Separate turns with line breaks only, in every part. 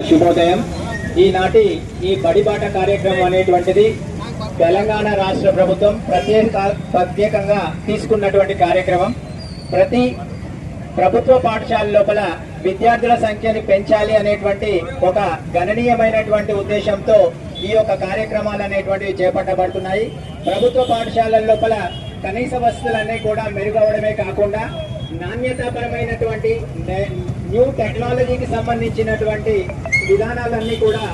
శుభోదయం. ఈనాటి ఈ బడిబాట కార్యక్రమం అనేటువంటిది తెలంగాణ రాష్ట్ర ప్రభుత్వం ప్రత్యేక ప్రత్యేకంగా తీసుకున్నటువంటి కార్యక్రమం. ప్రతి ప్రభుత్వ పాఠశాల లోపల విద్యార్థుల సంఖ్యని పెంచాలి అనేటువంటి ఒక గణనీయమైనటువంటి ఉద్దేశంతో ఈ యొక్క కార్యక్రమాలు అనేటువంటివి చేపట్టబడుతున్నాయి. ప్రభుత్వ పాఠశాలల లోపల కనీస వసతులన్నీ కూడా మెరుగవడమే కాకుండా నాణ్యతాపరమైనటువంటి న్యూ టెక్నాలజీకి సంబంధించినటువంటి విధానాలన్నీ కూడా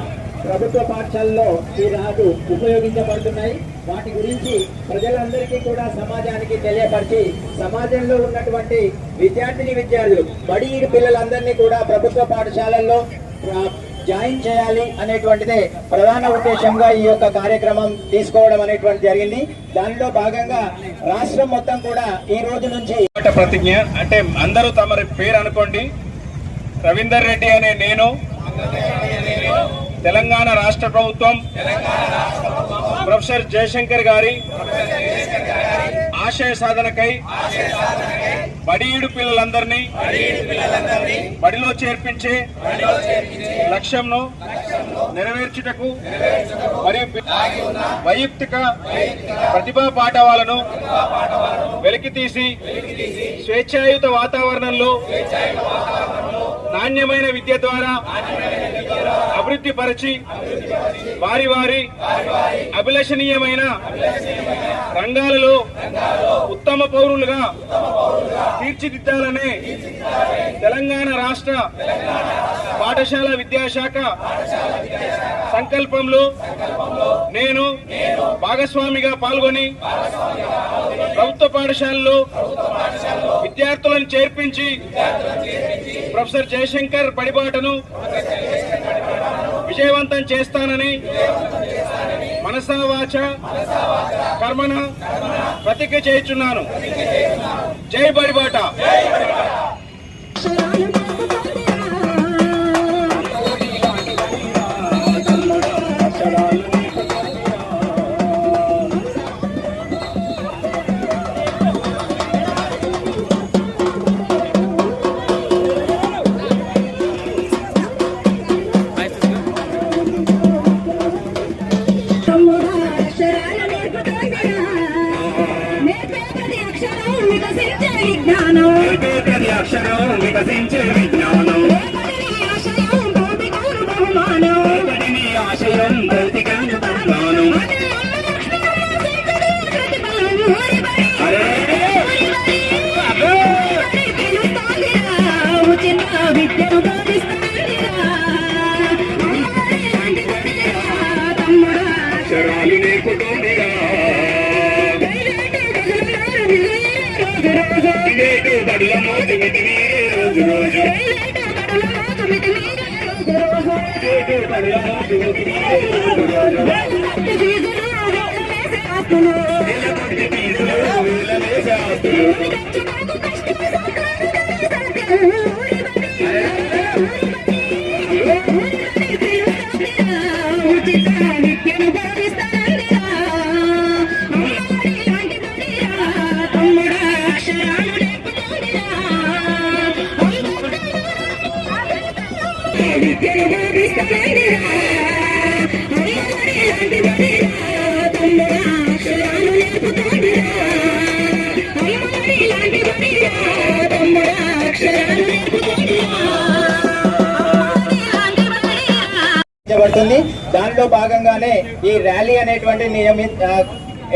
ప్రభుత్వ పాఠశాలలో ఈనాడు ఉపయోగించబడుతున్నాయి. వాటి గురించి ప్రజలందరికీ కూడా సమాజానికి తెలియపరిచి సమాజంలో ఉన్నటువంటి విద్యార్థిని విద్యార్థులు బడి పిల్లలందరినీ కూడా ప్రభుత్వ పాఠశాలల్లో జాయిన్ చేయాలి అనేటువంటిదే ప్రధాన ఉద్దేశంగా ఈ యొక్క కార్యక్రమం తీసుకోవడం అనేటువంటి జరిగింది. దానిలో భాగంగా రాష్ట్రం మొత్తం కూడా ఈ రోజు నుంచి
ప్రతిజ్ఞ అంటే అందరూ తమరి పేరు అనుకోండి రవీందర్ రెడ్డి అనే నేను తెలంగాణ రాష్ట్ర ప్రభుత్వం ప్రొఫెసర్ జయశంకర్ గారి ఆశయ సాధనకై బడియుడు పిల్లలందరినీ బడిలో చేర్పించే లక్ష్యంను నెరవేర్చుటకు మరియు వైయక్తిక ప్రతిభా పాఠవాలను వెలికితీసి స్వేచ్ఛాయుత వాతావరణంలో నాణ్యమైన విద్య ద్వారా అభివృద్ధి పరిచి వారి వారి అభిలషణీయమైన రంగాలలో ఉత్తమ పౌరులుగా తీర్చిదిద్దాలనే తెలంగాణ రాష్ట్ర పాఠశాల విద్యాశాఖ సంకల్పంలో నేను భాగస్వామిగా పాల్గొని ప్రభుత్వ పాఠశాలలో విద్యార్థులను చేర్పించి ప్రొఫెసర్ జయశంకర్ పడిబాటను విజయవంతం చేస్తానని మనసావాచ కర్మణ కర్మన ప్రతిజ్ఞ చేయుచున్నాను. జై బడిబాట
అక్షరాలు
నేర్పుతోందిగా
ప్రైవేటు
బడుల మోజు మితిమీరే రోజు రోజు
ప్రైవేటు
బడుల మోజు మితిమీరే రోజు రోజు
పడుతుంది. దానిలో భాగంగానే ఈ ర్యాలీ అనేటువంటి నియమిత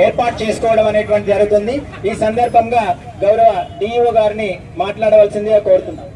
ఏర్పాటు చేసుకోవడం అనేటువంటి జరుగుతుంది. ఈ సందర్భంగా గౌరవ డిఈఓ గారిని మాట్లాడవలసిందిగా కోరుతున్నాం.